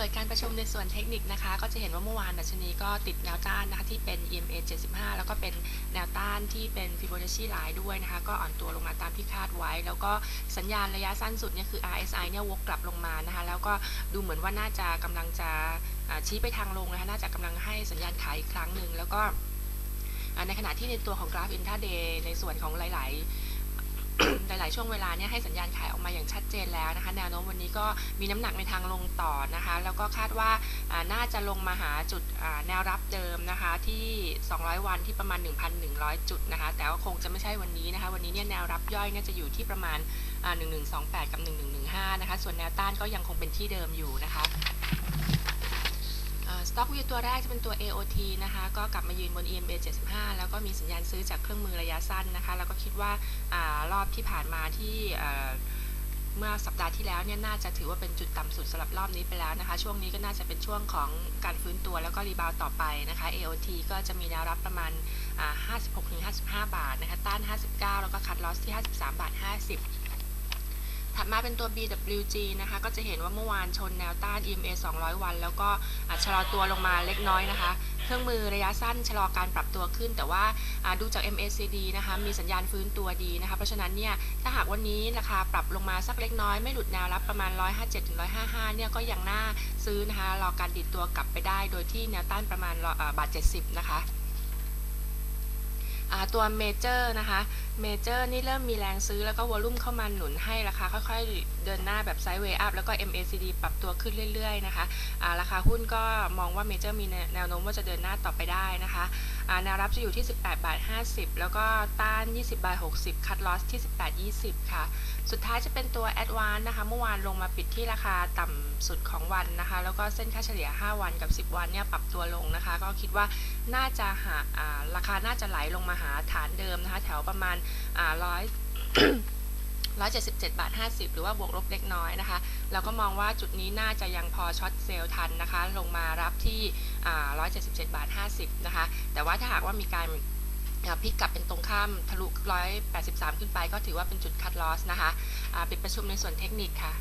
เปิดการประชุมในส่วนเทคนิคนะคะ ก็จะเห็นว่าเมื่อวานดัชนีก็ติดแนวต้านนะคะที่เป็น EMA 75 แล้วก็เป็นแนวต้านที่เป็น Fibonacci line ด้วยนะคะ ก็อ่อนตัวลงมาตามที่คาดไว้ แล้วก็สัญญาณระยะสั้นสุดเนี่ยคือ RSI เนี่ยวกกลับลงมานะคะ แล้วก็ดูเหมือนว่าน่าจะกำลังจะชี้ไปทางลงนะคะ น่าจะกำลังให้สัญญาณขายอีกครั้งหนึ่งแล้วก็ในขณะที่ในตัวของกราฟ intraday ในส่วนของหลาย ๆายช่วงเวลาเนี่ยให้สัญญาณขายออกมาอย่างชัดเจนแล้วนะคะ แนวโน้มวันนี้ก็มีน้ำหนักในทางลงต่อนะคะ แล้วก็คาดว่าน่าจะลงมาหาจุดแนวรับเดิมนะคะที่ 200 วันที่ประมาณ 1,100 จุดนะคะ แต่ว่าคงจะไม่ใช่วันนี้นะคะ วันนี้เนี่ยแนวรับย่อยเนี่ยจะอยู่ที่ประมาณอ่า1128 กับ 1115 นะคะ ส่วนแนวต้านก็ยังคงเป็นที่เดิมอยู่นะคะ สต็อกวิวตัวแรกจะเป็นตัว AOT นะคะ ก็กลับมายืนบน EMA 75 แล้วก็มีสัญญาณซื้อจากเครื่องมือระยะสั้นนะคะ แล้วก็คิดว่าอรอบที่ผ่านมาที่เมื่อสัปดาห์ที่แล้วเนี่ยน่าจะถือว่าเป็นจุดต่ำสุดสำหรับรอบนี้ไปแล้วนะคะ ช่วงนี้ก็น่าจะเป็นช่วงของการฟื้นตัวแล้วก็รีบาวต่อไปนะคะ AOT ก็จะมีแนวรับประมาณอ่า56-55 บาทนะคะ ต้าน 59 แล้วก็คัดลอสที่ 53 บาท 50 ถัดมาเป็นตัว BWG นะคะ ก็จะเห็นว่าเมื่อวานชนแนวต้าน EMA 200 วัน แล้วก็ชะลอตัวลงมาเล็กน้อยนะคะ เครื่องมือระยะสั้นชะลอการปรับตัวขึ้น แต่ว่าดูจาก MACD นะคะ มีสัญญาณฟื้นตัวดีนะคะ เพราะฉะนั้นเนี่ย ถ้าหากวันนี้ราคาปรับลงมาสักเล็กน้อย ไม่หลุดแนวรับประมาณ 157-155 เนี่ย ก็ยังน่าซื้อนะคะ รอการดิดตัวกลับไปได้ โดยที่แนวต้านประมาณบาท 70 นะคะ ตัวเมเจอร์นะคะเมเจอร์นี่เริ่มมีแรงซื้อแล้วก็วอลุ่มเข้ามาหนุนให้ราคาค่อยๆ เดินหน้าแบบไซด์เวย์อัพแล้วก็ MACD ปรับตัวขึ้นเรื่อยๆนะคะะราคาหุ้นก็มองว่าเมเจอร์มีแนวโน้มว่าจะเดินหน้าต่อไปได้นะคะ แนวรับจะอยู่ที่ 18 บาท 50 แล้วก็ต้าน 20 บาท 60 คัดลอสที่ 18 20 ค่ะ สุดท้ายจะเป็นตัว a d v a n c e นะคะ เมื่อวานลงมาปิดที่ราคาต่ำสุดของวันนะคะ แล้วก็เส้นค่าเฉลี่ย 5 วันกับ 10 วันเนี่ยปรับตัวลงนะคะ ก็คิดว่าน่าจะหาราคาน่าจะไหลลงมาหาฐานเดิมนะคะ แถวประมาณอ่าร้อย 177 บาท 50 หรือว่าบวกลบเล็กน้อยนะคะ เราก็มองว่าจุดนี้น่าจะยังพอช็อตเซลล์ทันนะคะ ลงมารับที่อ่า177 บาท 50 นะคะ แต่ว่าถ้าหากว่ามีการพลิกกลับเป็นตรงข้ามทะลุ 183 ขึ้นไป ก็ถือว่าเป็นจุดคัดลอสนะคะอ่าปิดประชุมในส่วนเทคนิคค่ะ